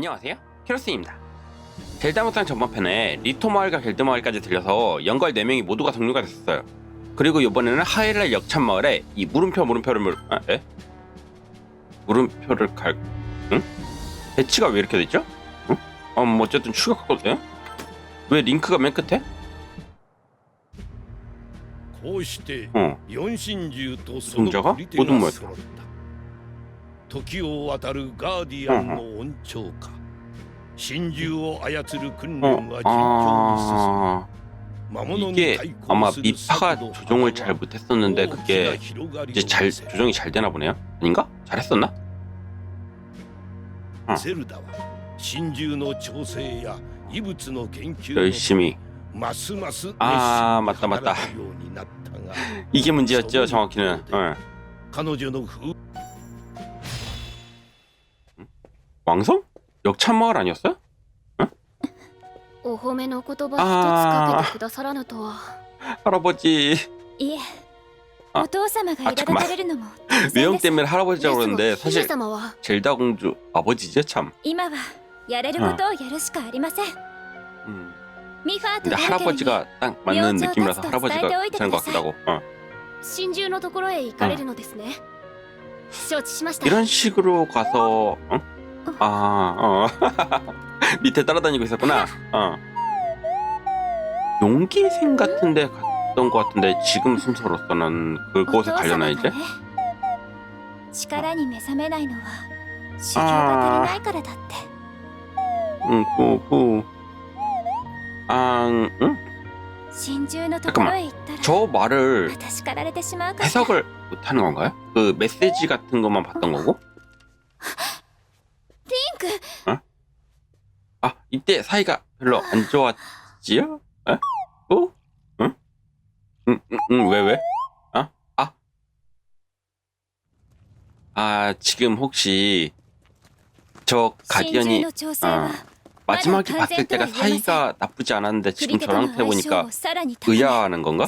안녕하세요 캐로스입니다 델다무쌍 전반편에 리토 마을과 겔드 마을까지 들려서 연걸 4명이 모두가 동료가 됐었어요 그리고 이번에는 하이랄 역찬 마을에 이 물음표 물음표를 물... 아, 에? 물음표를 갈... 응? 배치가 왜 이렇게 됐죠? 응? 어, 뭐 어쨌든 추격하거든요? 왜 링크가 맨 끝에? こうして 어 四神獣とそ 승자가 の振り手が 모든 揃った 時を渡るガーディアンの恩寵か神獣を操る訓練 어, は順調に進 아... む魔物に 이게 対 아마 抗する 미파가 策の 조종을 잘 幅は 못했었는데 大きな 그게 広がり 이제 を 잘 見せる 조정이 잘 되나 보네요? 아닌가? 잘했었나? ゼルダは神獣の調整や異物の研究の 열심히 ますます熱心に 아 맞다 働 맞다 くようになったが 이게 문제였죠 정확히는 어. 彼女の風 왕성? 역찬마을 아니었어요? お褒めの言葉一つかけてくださらぬとは 할아버지 いえ、あお父様が苛立たれるのも当然 외형 です 때문에 할아버지라고 그러는데 ですが姫 사실 様は 젤다 공주 아버지죠 참 今はやれることをやるしかありません。 음. ミファーと 근데 ダルケルに 할아버지가 딱 맞는 느낌이라서 할아버지가 괜찮은 것 같기도 하고 어. 真珠のところへ行かれるのですね、承知しました 이런 식으로 가서 어? 아 어. 밑에 따라다니고 있었구나 어. 용기생 같은데 갔던 것 같은데 지금 순서로서는 お 그곳에 父 가려나 様 이제 がね力に目覚めないのは修行が足りないからだって。 응, 후, 후. 아, 응? 真珠のところへ行ったら 저 말을 また叱られてしまうから。 해석을 못하는 건가요? 그 메시지 같은 것만 봤던 거고? 이때 사이가 별로 안 좋았지요? 어? 어? 응? 응, 응, 응, 왜, 왜? 어? 아? 아, 지금 혹시 저 가디언이 아, 마지막에 봤을 때가 사이가 나쁘지 않았는데 지금 저랑 해보니까 의아하는 건가?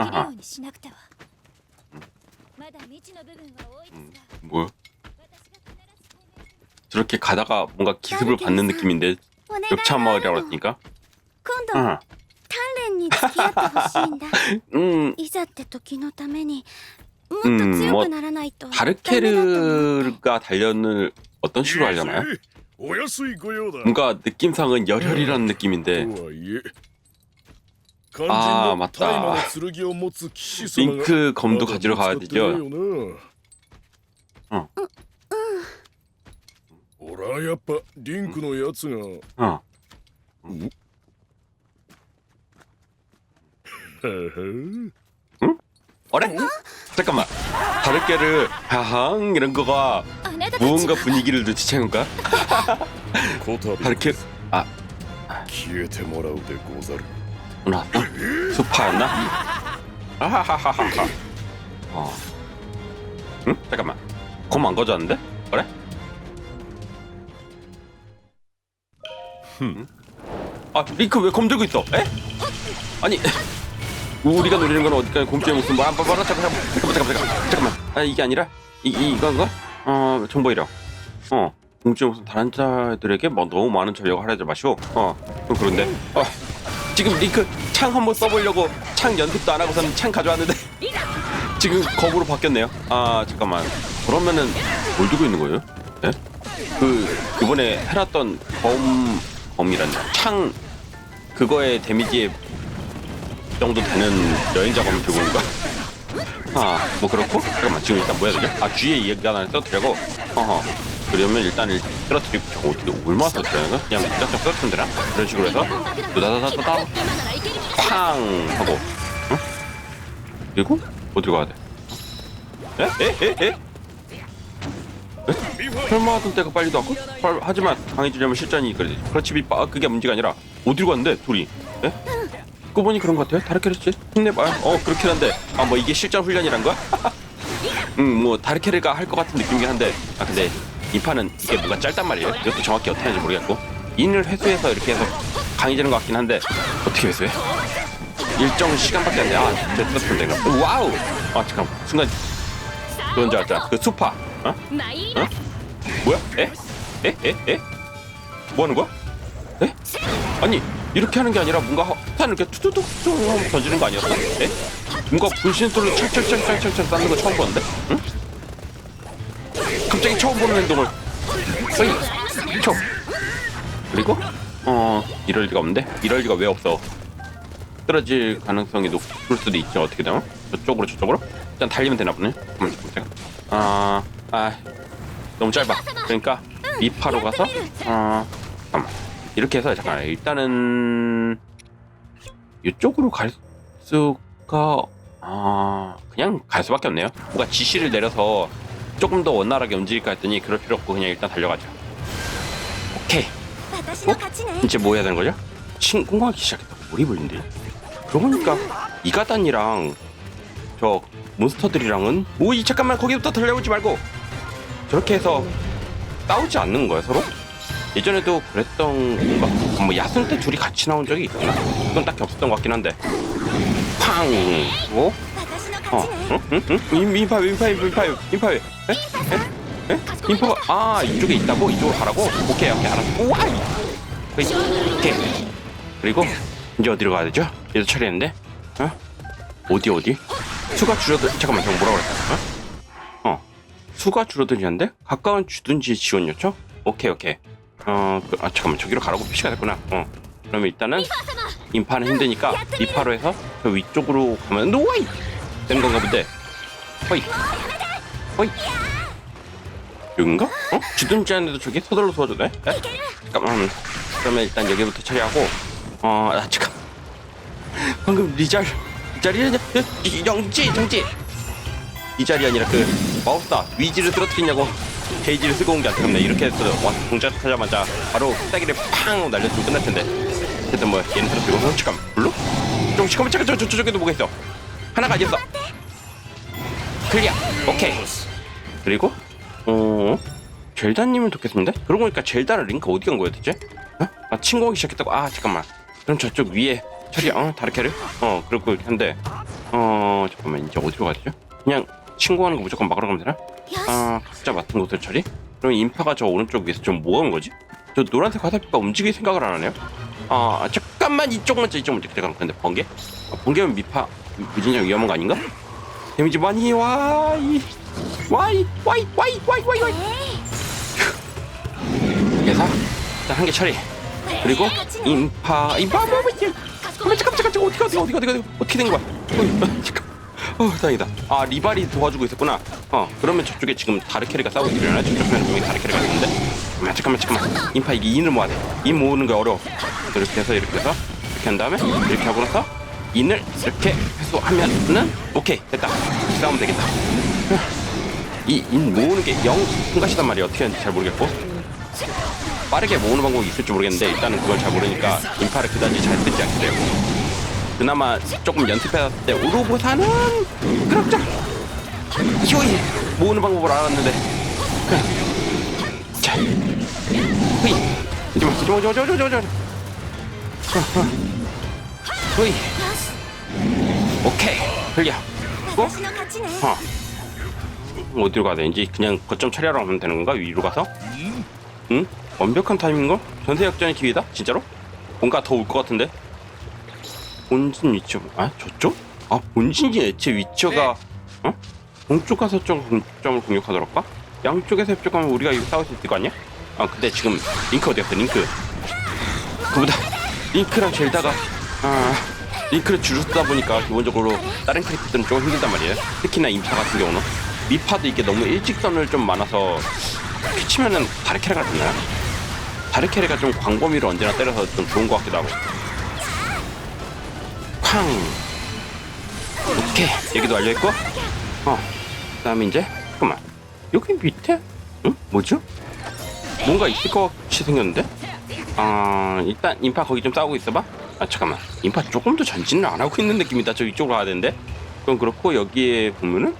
아하. 음, 음 뭐야? 私が必ず攻撃 저렇게 가다가 뭔가 기습을 받는 느낌인데 お願い 역차 마을이라고 했으니까 今度 응, 鍛錬に付き合ってほしいんだ 음, いざって時のためにもっと 음, 強 뭐 くならないとダメだと思って 다르케르가 단련을 어떤 식으로 하려나요? お安いご用だ 뭔가 느낌상은 열혈이라는 느낌인데 とはいえ肝あー心の大麻の剣を持つ騎士様が 링크 검도 まだ 가지러 가야 見つかってない 되죠 よな 俺はやっぱリンクのやつが 어. 어래? 잠깐만 다르케르 하항 이런 거가 あなたたち 무언가 분위기를 눈치챈 건가? こたび 다르케르 消えてもらうでござる 나왔어? 수파였나? 아하하하하 어. 응? 잠깐만 검 안 가져왔는데? 아 링크 왜 검 들고 있어? 에? 아니 우리가 노리는 건 어디까지 곰주의 목숨 뭐라 뭐라 잠깐만 잠깐만 잠깐만 잠깐만 아 이게 아니라 이, 이 이건가? 어 정보 이력 어 공주의 목숨 다른 자들에게 뭐 너무 많은 전력을 할애하지 마시오 어 그런데 어 지금 링크 창 한번 써보려고 창 연습도 안 하고서는 창 가져왔는데 지금 검으로 바뀌었네요. 아 잠깐만. 그러면은 뭘 들고 있는 거예요? 예? 그 이번에 해놨던 검 범이란다. 창 그거의 데미지 정도 되는 여행자 검을 들고 온 거야 아, 뭐 그렇고? 잠깐만, 지금 일단 뭐야 되죠? 아, 뒤에 얘기하나 떨어뜨려고? 어허. 그러면 일단 일, 떨어뜨리고, 저거 어떻게 얼마나 떨어뜨려나? 그냥 진짜 좀 떨어뜨리나? 그런 식으로 해서, 두다다다다다, 쾅 하고, 응? 그리고, 어디로 가야 돼? 에? 에? 에? 에? 설마 하던 때가 빨리도 헐, 하지만 강해지려면 실전이 이끌어야 되지 그렇지 아, 그게 문제가 아니라 어디로 갔는데 둘이 에? 듣고 보니 그런 것 같아요 다르케르치 힘내봐 어 그렇긴 한데 아 뭐 이게 실전 훈련이란 거야? 응뭐 다르케르가 할 것 같은 느낌이긴 한데 아 근데 이 판은 이게 뭔가 짧단 말이에요 이것도 정확히 어떻게 하는지 모르겠고 인을 회수해서 이렇게 해서 강해지는 것 같긴 한데 어떻게 회수해? 일정 시간밖에 안 돼. 아, 되나? 와우! 아, 잠깐. 순간. 그건 줄 알았잖아. 그 수파. 어? 어? 뭐야? 에? 에? 에? 에? 뭐 하는 거야? 에? 아니 이렇게 하는 게 아니라 뭔가 폭탄을 이렇게 투두둑 하면 던지는 거 아니었어? 에? 뭔가 분신 돌로 철철철철철철 쌓는 거 처음 보는데? 응? 갑자기 처음 보는 행동을 어이 쳐 그리고 어 이럴 리가 없는데 이럴 리가 왜 없어 쓰러질 가능성이 높을 수도 있죠 어떻게 되면 저쪽으로 저쪽으로 일단 달리면 되나 보네 잠깐만 잠깐만 아, 아 너무 짧아. 그러니까 미파로 가서? 어 잠깐만. 이렇게 해서 잠깐 일단은 이쪽으로 갈 수가 아 그냥 갈 수밖에 없네요. 뭔가 지시를 내려서 조금 더 원활하게 움직일까 했더니 그럴 필요 없고 그냥 일단 달려가죠. 오케이. 어? 이제 뭐 해야 되는 거죠? 친 공부하기 시작했다. 몰입을인데. 그러고 보니까 이가단이랑 저 몬스터들이랑은 뭐, 오이 잠깐만 거기부터 달려오지 말고 저렇게 해서 싸우지 않는 거야 서로? 예전에도 그랬던 건가? 뭐 야생 때 둘이 같이 나온 적이 있구나. 그건 딱히 없었던 것 같긴 한데. 팡! 뭐? 어? 응? 응? 응? 인파, 인파, 인파, 인파, 에? 에? 에? 인파가, 아, 이쪽에 있다고? 이쪽으로 가라고? 오케이, 오케이, 알았어. 우와! 오케이. 그, 그리고, 이제 어디로 가야 되죠? 얘도 처리했는데? 어? 어디, 어디? 수가 줄여들, 잠깐만, 형 뭐라 그랬다? 어? 어 수가 줄어들리는데? 가까운 주둔지 지원 요청? 오케이 오케이. 어 그, 아 잠깐만. 저기로 가라고 표시가 됐구나. 어. 그러면 일단은 인파는 힘드니까 이파로 해서 저 위쪽으로 가면 노와이 되는 건가 본데? 허이. 허이. 여긴가? 어? 주둔지 안에도 저기 서둘러 도와줘 돼? 에? 잠깐만. 그러면 일단 여기부터 처리하고 어 아, 잠깐. 방금 네 리잘 리잘이 아니야 이- 영지 정지 이 자리 아니라 그 마법사 위지를 쓰러뜨리냐고 게이지를 쓰고 온게 안타깝네 이렇게 해서 와 동작하자마자 바로 따기를 팡 날렸으면 끝날 텐데. 어쨌든 뭐 얘는 쓰러뜨리고. 어, 잠깐 물로? 좀 잠깐만 잠깐 저, 저, 저쪽에도 뭐가 있어. 하나가 아니었어. 클리어. 오케이. 그리고 어 젤다님을 돕겠습니다. 그러고 보니까 젤다랑 링크 어디 간 거야 대체? 어? 아 친구하기 시작했다고. 아 잠깐만. 그럼 저쪽 위에 처리 어 다르케를 어 그리고 한데 어 잠깐만. 이제 어디로 가죠? 그냥 친구하는 거 무조건 막으러 가면 되나? 아 각자 맡은 곳을 처리? 그럼 인파가 저 오른쪽 위에서 좀 뭐하는 거지? 저 노란색 화살표가 움직일 생각을 안 하네요? 아 잠깐만 이쪽 먼저 이쪽 먼저 잠깐 근데 번개? 아, 번개면 미파 무진장 위험한 거 아닌가? 데미지 많이 와이 와이 와이 와이 와이 와이 와이 그래서 일단 한 개 처리 그리고 인파 인파 뭐 뭐, 이게 잠깐 잠깐 잠깐 잠깐 어떻게 어떻게 어떻게 어떻게 어떻게 된 거야? 어 다행이다. 아 리발이 도와주고 있었구나. 어 그러면 저쪽에 지금 다르케리가 싸우고 있으려나 저쪽 편에 분명히 다르케리가 있는데? 잠깐만 잠깐만 잠깐만. 인파 이게 인을 모아야 돼 인 모으는 게 어려워. 이렇게 해서 이렇게 해서 이렇게 한 다음에 이렇게 하고 나서 인을 이렇게 회수하면은 오케이 됐다. 싸우면 되겠다. 이 인 모으는 게 영 통과시단 말이야 어떻게 하는지 잘 모르겠고. 빠르게 모으는 방법이 있을지 모르겠는데 일단은 그걸 잘 모르니까 인파를 그다지 잘 쓰지 않게 돼요 그나마 조금 연습해놨을 때 오로보사는 그럭저럭 희호이 모으는 방법을 알았는데 자 흐이 이만 저저저저저저 흐이 오케이 흘려 어? 어 어디로 가야 되는지 그냥 거점 처리하러 가면 되는 건가 위로 가서? 응? 완벽한 타이밍인걸? 전세 역전의 기회다? 진짜로? 뭔가 더 올 것 같은데? 본진 위치 아 저쪽? 아 본진이 애체 위치가 어? 동쪽 가서 좀 공점을 공격하더랄까? 양쪽에서 협력하면 우리가 이거 싸울 수 있을 거 아니야? 아 근데 지금 링크 어디 갔어 링크 그보다 링크랑 젤다가 아 링크를 줄을 쓰다 보니까 기본적으로 다른 캐릭터들은 좀 힘들단 말이에요 특히나 임파 같은 경우는 미파도 이게 너무 일직선을 좀 많아서 피치면은 다르케레가 됐나요? 다르케레가 좀 광범위로 언제나 때려서 좀 좋은 것 같기도 하고 쾅 오케이. 여기도 완료했고. 어 그다음에 이제 잠깐만. 여기 밑에? 응? 뭐죠? 뭔가 있을 것 같이 생겼는데? 아 일단 인파 거기 좀 싸우고 있어봐. 아 잠깐만. 인파 조금 더 전진을 안 하고 있는 느낌이다. 저 이쪽으로 가야 되는데. 그럼 그렇고 여기에 보면은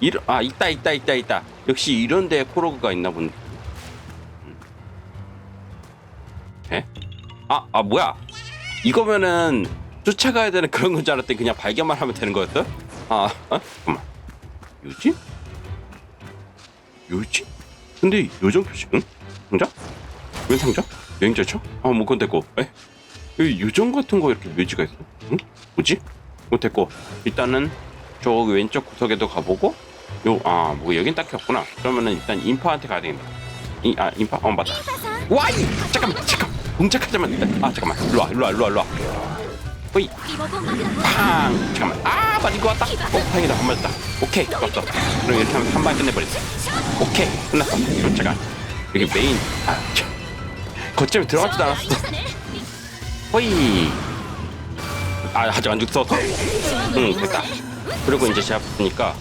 이런 아 있다 있다 있다 있다. 역시 이런 데에 코로그가 있나 본데. 에? 아, 아 뭐야? 이거면은 쫓아가야 되는 그런 건 줄 알았더니 그냥 발견만 하면 되는 거였어? 아, 어? 잠깐만 요지? 요지? 근데 요정 표시 응? 상자? 웬 상자? 여행 절차? 아뭐 그건 됐고 에? 여기 요정 같은 거 이렇게 묘지가 있어 응? 뭐지? 뭐 됐고 일단은 저 왼쪽 구석에도 가보고 요 아 뭐 여긴 딱히 없구나 그러면은 일단 인파한테 가야 되겠다 이, 아 인파? 어 맞다 와이! 잠깐만 잠깐 동작하자면 아 잠깐만 일로와 일로와 일로와 일로와 호이. 팡 잠깐만. 아 맞은거 같다. 어, 오 팡이다. 한 맞았다 오케이. 맞다 그럼 이렇게 하면 한방 끝내버렸어 오케이. 끝났어. 이거 제가 여기 메인 아 참. 거점에 들어갔지도 않았어. 호이. 아 아직 안 죽었어. 응 됐다. 그리고 이제 제가 보니까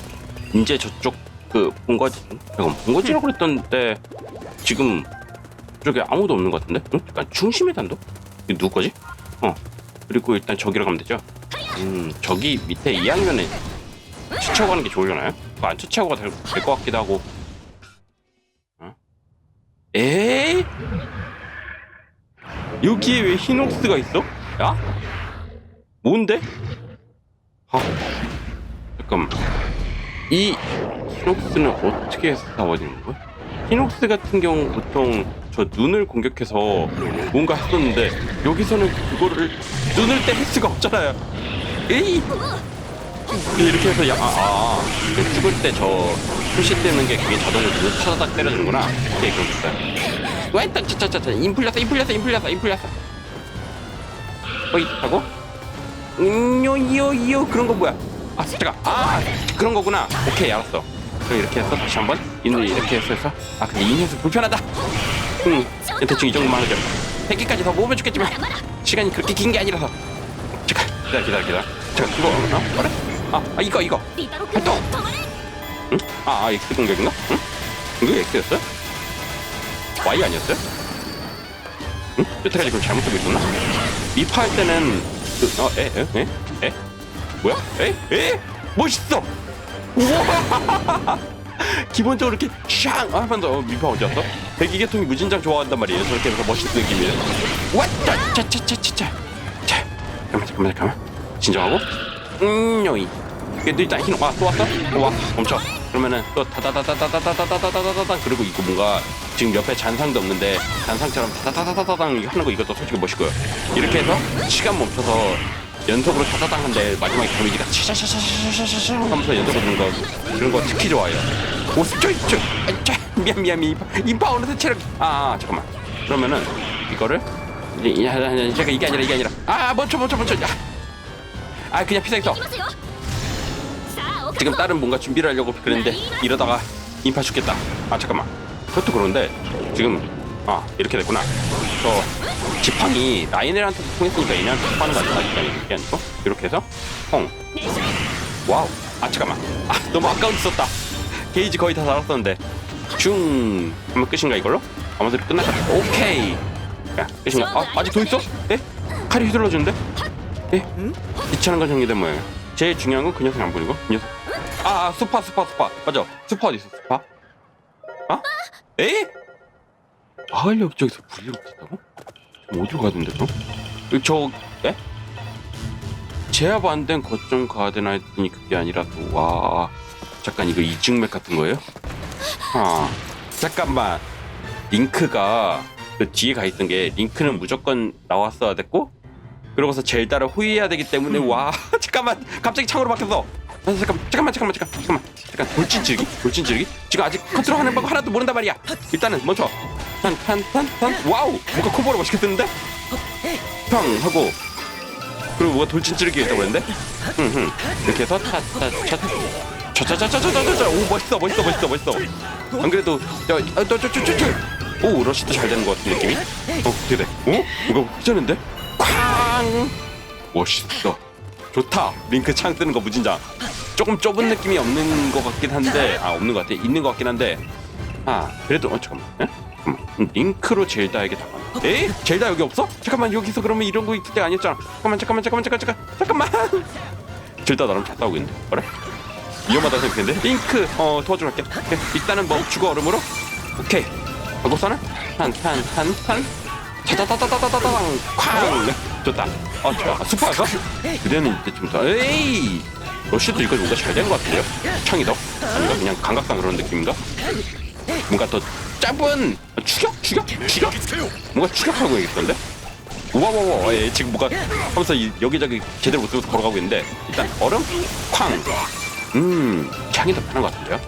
이제 저쪽 그 본거지 잠깐 본거지라고 그랬던데 지금 저쪽에 아무도 없는 것 같은데? 응? 약간 중심의 단독? 이게 누구 거지? 어. 그리고 일단 저기로 가면 되죠 음 저기 밑에 2학년에 추차고 가는 게 좋으려나요 그거 안 추차고 가도 될것 같기도 하고 어? 에이 여기에 왜 히녹스가 있어? 야? 뭔데? 아, 잠깐만. 이 히녹스는 어떻게 싸워지는 거야? 히녹스 같은 경우 보통 저 눈을 공격해서 뭔가 했었는데 여기서는 그거를 눈을 때릴 수가 없잖아요. 에이! 이렇게 해서 야, 아, 아, 아. 죽을 때 저 표시 뜨는 게 그게 자동으로 눈을 쳐다닥 때려주는구나. 오케이, 자, 자, 자, 인풀렸어, 인풀렸어, 인풀렸어, 인풀렸어. 어이, 하고. 음, 요, 요, 요, 그런 거 뭐야? 아, 잠깐, 아, 그런 거구나. 오케이, 알았어. 그럼 이렇게 해서 다시 한 번. 인을 이렇게 해서 해서. 아, 근데 이 녀석 불편하다. 음, 대충 이 정도만 하죠. 100개까지 더 모으면 좋겠지만 시간이 그렇게 긴 게 아니라서 잠깐 기다려 기다려 기다려 잠깐 이거 어? 뭐래? 아, 아 이거 이거 활동! 응? 아, 아 X 공격인가? 응? 이거 X였어요? Y 아니었어요? 응? 여태까지 그걸 잘못 쓰고 있었나? 미파할 때는 그, 어, 에? 에? 에? 에? 뭐야? 에? 에? 멋있어! 우와! 기본적으로 이렇게 샹! 아, 어, 미파 어디 갔어? 대기계통이 무진장 좋아한단 말이에요. 저렇게 해서 멋있는 느낌이에요. 왔다! 차, 차, 차, 차, 차. 자, 잠깐만, 잠깐만, 잠깐만. 진정하고. 음, 요이. 얘도 일단 흰, 와, 또 왔어? 또 와, 멈춰. 그러면은 또 다다다다다다다다다다다다다 그리고 이거 뭔가 지금 옆에 잔상도 없는데 잔상처럼 다다다다다당 이거 하는 거 이것도 솔직히 멋있고요. 이렇게 해서 시간 멈춰서 연속으로 샷샷 한 건데 마지막에 데미지가 차차차차차차차 하면서 연속으로 주는 거 그런 거 특히 좋아요. 오, 쪼이 쪼이. 미안 미안 미안. 인파운드 체력. 아, 아 잠깐만. 그러면은 이거를 이게 이게 아니라 이게 아니라. 아, 아 멈춰 멈춰 멈춰. 아, 아 그냥 피사기 써. 지금 다른 뭔가 준비를 하려고 그랬는데 이러다가 인파 죽겠다. 아 잠깐만. 그것도 그런데 지금 아 이렇게 됐구나. 저 지팡이 라이넬한테 통했으니까 얘네한테 통하는 거 아닌가? 이게 아니고 이렇게 해서 펑. 와우. 아 잠깐만. 아 너무 아까운 있었다. 게이지 거의 다 달았었는데 중 하면 끝인가 이걸로? 아무래도 끝났다. 오케이. 야 끝인가? 아 아직 더 있어? 예? 칼이 휘둘러주는데? 예? 귀찮은 건 정리된 모양이야. 제일 중요한 건 그 녀석 안 보이고 그 녀석. 아, 아 스파 스파 스파 맞아. 스파 어디 있어 스파? 아? 에? 마을 옆쪽에서 이렇게 있다고? 어디로 가야 되는데 그럼? 저 에? 제압 안 된 거점 가야 되나 했더니 그게 아니라 또와 잠깐 이거 이중맥 같은 거예요? 아 잠깐만 링크가 그 뒤에 가 있던 게 링크는 무조건 나왔어야 됐고 그러고서 젤다를 호위해야 되기 때문에 와 잠깐만 갑자기 창으로 바뀌었어 아, 잠깐 잠깐만 잠깐만 잠깐 잠깐만. 잠깐 돌진 찌르기? 돌진 찌르기? 지금 아직 컨트롤 하는 방법 하나도 모른단 말이야. 일단은 멈춰 탄탄탄탄 와우! 뭔가 코보로 멋있게 뜨는데? 팡 하고. 그리고 뭐가 돌진 찌르기가 있다고 그랬는데? 흥흥 이렇게 해서 차차차. 차차차차차차차 오 멋있어 멋있어 멋있어 멋있어. 안 그래도 야저저저저저. 오 러시도 잘 되는 것 같은 느낌이? 어 어떻게 돼? 어? 뭔가 후전인데? 쾅! 멋있어. 좋다. 링크 창 뜨는 거 무진장 조금 좁은 느낌이 없는 것 같긴 한데 아 없는 것 같아. 있는 것 같긴 한데. 아 그래도 어 잠깐만. 에? 잠깐만. 음, 링크로 젤다에게 다가나 에? 젤다 여기 없어? 잠깐만 여기서 그러면 이런 거 있을 때가 아니었잖아. 잠깐만 잠깐만 잠깐만 잠깐 잠깐 잠깐만. 젤다 나름 잘 싸우고 있는데. 그래? 위험하다 생각했는데. 링크 어 도와주러 갈게. 오케이. 일단은 뭐 죽어 얼음으로? 오케이. 하고서는 탄탄탄탄 타다다다다다다당. 쾅! 좋다. 어 좋아. 아, 스파였어? 그대는 이때쯤 더. 에이 러쉬도 이거 뭔가 잘 된 것 같은데요? 창이 더? 아니가 그냥 감각상 그런 느낌인가? 뭔가 더 짧은 추격? 추격? 추격? 뭔가 추격하고 있던데? 우와와와 예, 지금 뭔가 하면서 이, 여기저기 제대로 못 들어서 걸어가고 있는데 일단 얼음? 쾅! 음 창이 더 편한 것 같은데요?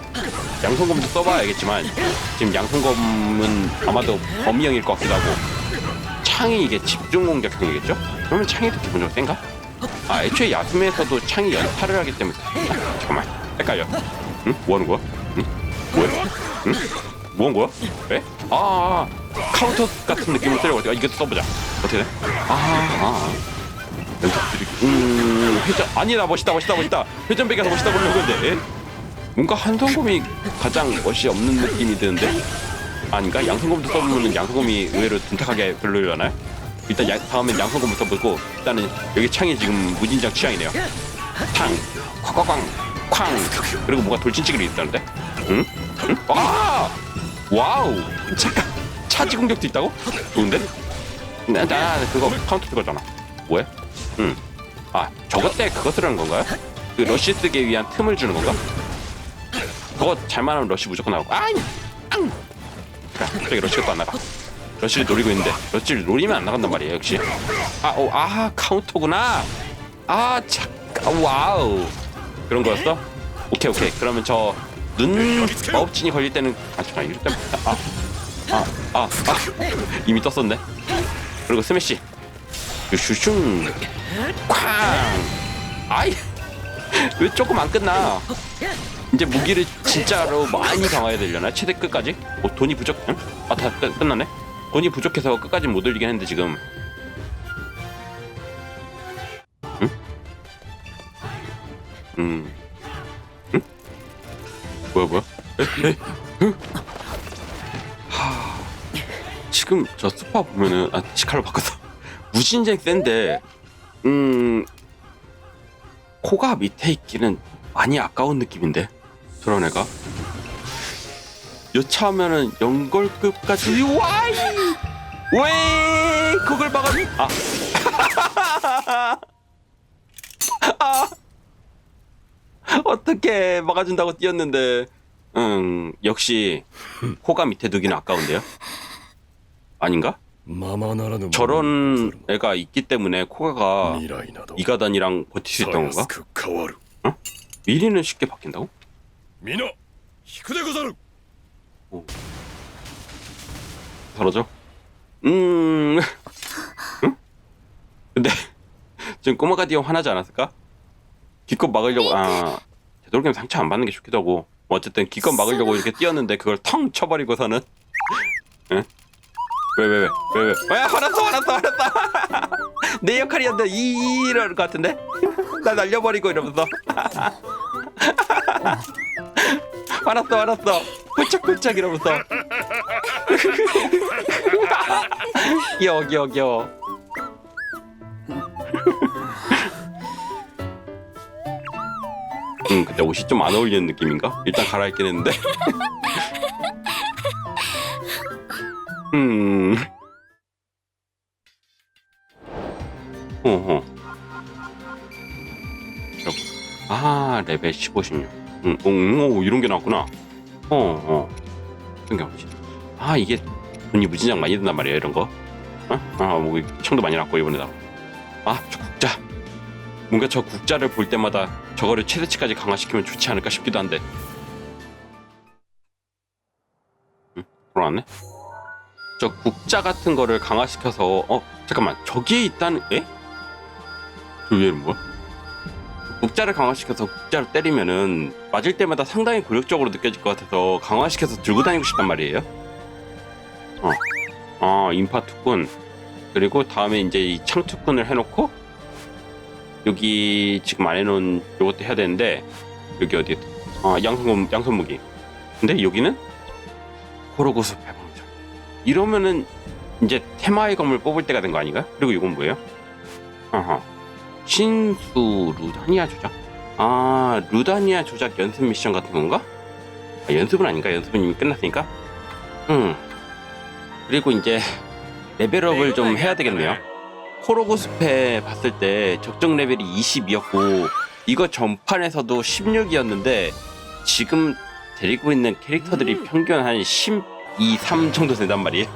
양손검도 써봐야겠지만 지금 양손검은 아마도 범위형일 것 같기도 하고 창이 이게 집중 공격형이겠죠? 그러면 창이 더 기본적으로 센가? 아 애초에 야스메에서도 창이 연타를 하기 때문에 아, 잠깐만 헷갈려 응? 뭐 하는 거야? 응? 뭐야? 응? 뭐한 거야? 왜? 아, 아 카운터 같은 느낌을 때려가지고 아, 이거 써보자 어떻게 돼? 아, 아. 연속 드리기 음 회전 아니다 멋있다 멋있다 멋있다 회전 베개서 멋있다 보려고 했는데 에? 뭔가 한성검이 가장 멋이 없는 느낌이 드는데 아닌가? 양성검도 써보면 양성검이 의외로 둔탁하게 별로려나요? 일단 야, 다음엔 양성검을 써보고 일단은 여기 창이 지금 무진장 취향이네요 탕 쾅쾅쾅 쾅 그리고 뭔가 돌진치기를 있다는데 응? 응? 아 와우 잠깐 차지 공격도 있다고? 좋은데? 나, 나 그거 카운터 그거잖아 뭐야? 응 아 저것 때 그거 쓰라는 건가요? 그 러쉬 쓰기 위한 틈을 주는 건가? 그거 잘만 하면 러쉬 무조건 나오고 아니 앙! 야, 갑자기 러쉬가 또 안 나가 러쉬를 노리고 있는데 러쉬를 노리면 안 나간단 말이에요 역시. 아, 오, 아 카운터구나. 아 잠깐 와우. 그런 거였어? 오케이 오케이. 그러면 저 눈 마법진이 걸릴 때는 아 잠깐 이럴 때는 아아 아 아, 아, 이미 떴었네. 그리고 스매시. 슈슝. 쾅. 아이 왜 조금 안 끝나? 이제 무기를 진짜로 많이 강화해야 되려나? 최대 끝까지? 어 돈이 부족 응? 아 다 끝났네 돈이 부족해서 끝까지 못 올리긴 했는데 지금 응? 음 응? 뭐야 뭐야? 응? 하... 지금 저 스파 보면은 아 치칼로 바꿨어 무신쟁 센데 음 코가 밑에 있기는 많이 아까운 느낌인데 저런 애가 여차하면은 연골급까지 와이 왜 그걸 막았니? 아. 아. 어떻게 막아준다고 뛰었는데. 음, 역시 호가 밑에 두기는 아까운데요. 아닌가? 저런 애가 있기 때문에 코가가 이가단이랑 버틸 수 있던 건가? 어? 미리는 쉽게 바뀐다고? 미나 히크데고사루. 사라져? 음, 응? 근데 지금 꼬마 가디언 화나지 않았을까? 기껏 막으려고 아 되도록이면 상처 안 받는 게 좋기도 하고 뭐 어쨌든 기껏 막으려고 이렇게 뛰었는데 그걸 텅 쳐버리고 서는 응? 왜왜 왜 왜 왜? 야 화났어 화났어 화났어 내 역할이었는데 이- 이럴 것 같은데 나 날려버리고 이러면서 화났어 화났어 훌쩍훌쩍 이러면서 귀여워 귀여워 귀여워. 음 근데 옷이 좀 안 어울리는 느낌인가? 일단 갈아입긴 했는데. 음. 어허 아 레벨 15, 16 응, 응, 오, 이런 게 나왔구나. 어어. 신기하지 아 이게 돈이 무진장 많이 든단 말이에요 이런 거 어? 아뭐 청도 많이 났고 이번에다 아저 국자 뭔가 저 국자를 볼 때마다 저거를 최대치까지 강화시키면 좋지 않을까 싶기도 한데 응? 돌아왔네 저 국자 같은 거를 강화시켜서 어 잠깐만 저기에 있다는 에? 저 위에는 뭐야? 국자를 강화시켜서 국자를 때리면은 맞을 때마다 상당히 굴욕적으로 느껴질 것 같아서 강화시켜서 들고 다니고 싶단 말이에요. 어, 어 인파 투꾼 그리고 다음에 이제 이 창 투꾼을 해놓고 여기 지금 안 해놓은 요것도 해야 되는데 여기 어디? 어 양손 양손 무기. 근데 여기는 호로고스 배방전. 이러면은 이제 테마의 검을 뽑을 때가 된 거 아닌가? 그리고 이건 뭐예요? 어허. 신수 루다니아 조작? 아 루다니아 조작 연습 미션 같은 건가? 아, 연습은 아닌가? 연습은 이미 끝났으니까? 음 그리고 이제 레벨업을 좀 해야 되겠네요 코로고스페 봤을 때 적정 레벨이 20이었고 이거 전판에서도 16이었는데 지금 데리고 있는 캐릭터들이 평균 한 10, 2, 3 정도 된단 말이에요.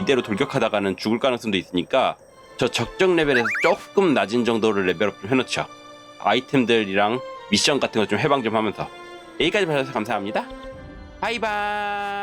이대로 돌격하다가는 죽을 가능성도 있으니까 저 적정 레벨에서 조금 낮은 정도를 레벨업 좀 해놓죠. 아이템들이랑 미션 같은 거 좀 해방 좀 하면서 여기까지 봐주셔서 감사합니다. 바이바이.